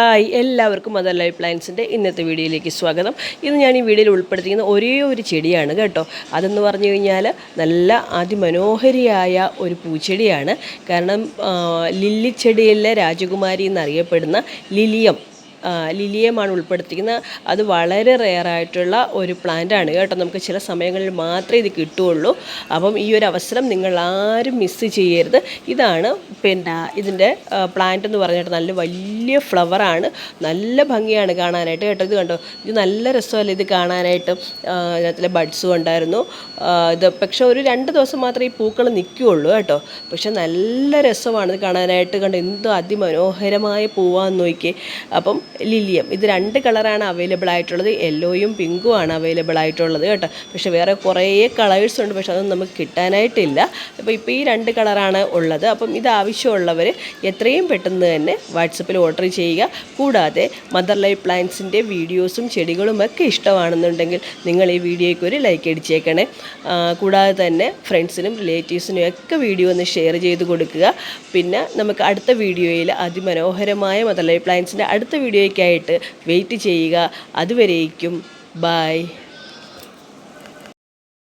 Hi എല്ലാവർക്കും mother life പ്ലാന്റ്സിന്റെ ഇന്നത്തെ വീഡിയോയിലേക്ക് സ്വാഗതം. ഇന്ന് ഞാൻ ഈ വീഡിയോയിൽ ഉൾപ്പെടുത്തിയിരുന്ന ഒരേ ഒരു ചെടിയാണ് കേട്ടോ. അതെന്ന് പറഞ്ഞു കഴിഞ്ഞാൽ നല്ല അതിമനോഹരിയായ ഒരു പൂച്ചെടിയാണ്. കാരണം ലില്ലിച്ചെടിയിലെ രാജകുമാരി എന്നറിയപ്പെടുന്ന ലിലിയം. ലിലിയമാണ് ഉൾപ്പെടുത്തിയിരിക്കുന്നത്. അത് വളരെ റെയറായിട്ടുള്ള ഒരു പ്ലാന്റാണ് കേട്ടോ. നമുക്ക് ചില സമയങ്ങളിൽ മാത്രമേ ഇത് കിട്ടുകയുള്ളൂ. അപ്പം ഈ ഒരു അവസരം നിങ്ങൾ ആരും മിസ്സ് ചെയ്യരുത്. ഇതാണ് പിന്നെ ഇതിന്റെ പ്ലാന്റ് എന്ന് പറഞ്ഞിട്ട് നല്ല വലിയ ഫ്ലവറാണ് നല്ല ഭംഗിയാണ് കാണാനായിട്ട് കേട്ടോ. ഇത് കണ്ടോ? ഇത് നല്ല രസമല്ല ഇത് കാണാനായിട്ട്? ഇതിനകത്തിലെ ബഡ്സും ഉണ്ടായിരുന്നു. ഇത് പക്ഷേ ഒരു രണ്ട് ദിവസം മാത്രമേ ഈ പൂക്കൾ നിൽക്കുകയുള്ളൂ കേട്ടോ. പക്ഷെ നല്ല രസമാണ് ഇത് കാണാനായിട്ട്. കണ്ടോ? എന്ത് അതിമനോഹരമായ പൂവാന്ന് നോക്കിയേ. അപ്പം ലിലിയം. ഇത് രണ്ട് കളറാണ് അവൈലബിൾ ആയിട്ടുള്ളത്. യെല്ലോയും പിങ്കും ആണ് അവൈലബിൾ ആയിട്ടുള്ളത് കേട്ടോ. പക്ഷെ വേറെ കുറേ കളേഴ്സ് ഉണ്ട്. പക്ഷെ അതൊന്നും നമുക്ക് കിട്ടാനായിട്ടില്ല. അപ്പോൾ ഇപ്പോൾ ഈ രണ്ട് കളറാണ് ഉള്ളത്. അപ്പം ഇത് ആവശ്യമുള്ളവർ എത്രയും പെട്ടെന്ന് തന്നെ വാട്സപ്പിൽ ഓർഡർ ചെയ്യുക. കൂടാതെ മദർ ലൈഫ് പ്ലാന്റ്സിന്റെ വീഡിയോസും ചെടികളും ഒക്കെ ഇഷ്ടമാണെന്നുണ്ടെങ്കിൽ നിങ്ങൾ ഈ വീഡിയോയ്ക്ക് ഒരു ലൈക്ക് അടിച്ചേക്കണേ. കൂടാതെ തന്നെ ഫ്രണ്ട്സിനും റിലേറ്റീവ്സിനും ഒക്കെ വീഡിയോ ഒന്ന് ഷെയർ ചെയ്ത് കൊടുക്കുക. പിന്നെ നമുക്ക് അടുത്ത വീഡിയോയിൽ അതിമനോഹരമായ മദർ ലൈഫ് പ്ലാന്റ്സിന്റെ അടുത്ത വീഡിയോയ്ക്കായിട്ട് വെയിറ്റ് ചെയ്യുക. അതുവരേക്കും. ബൈ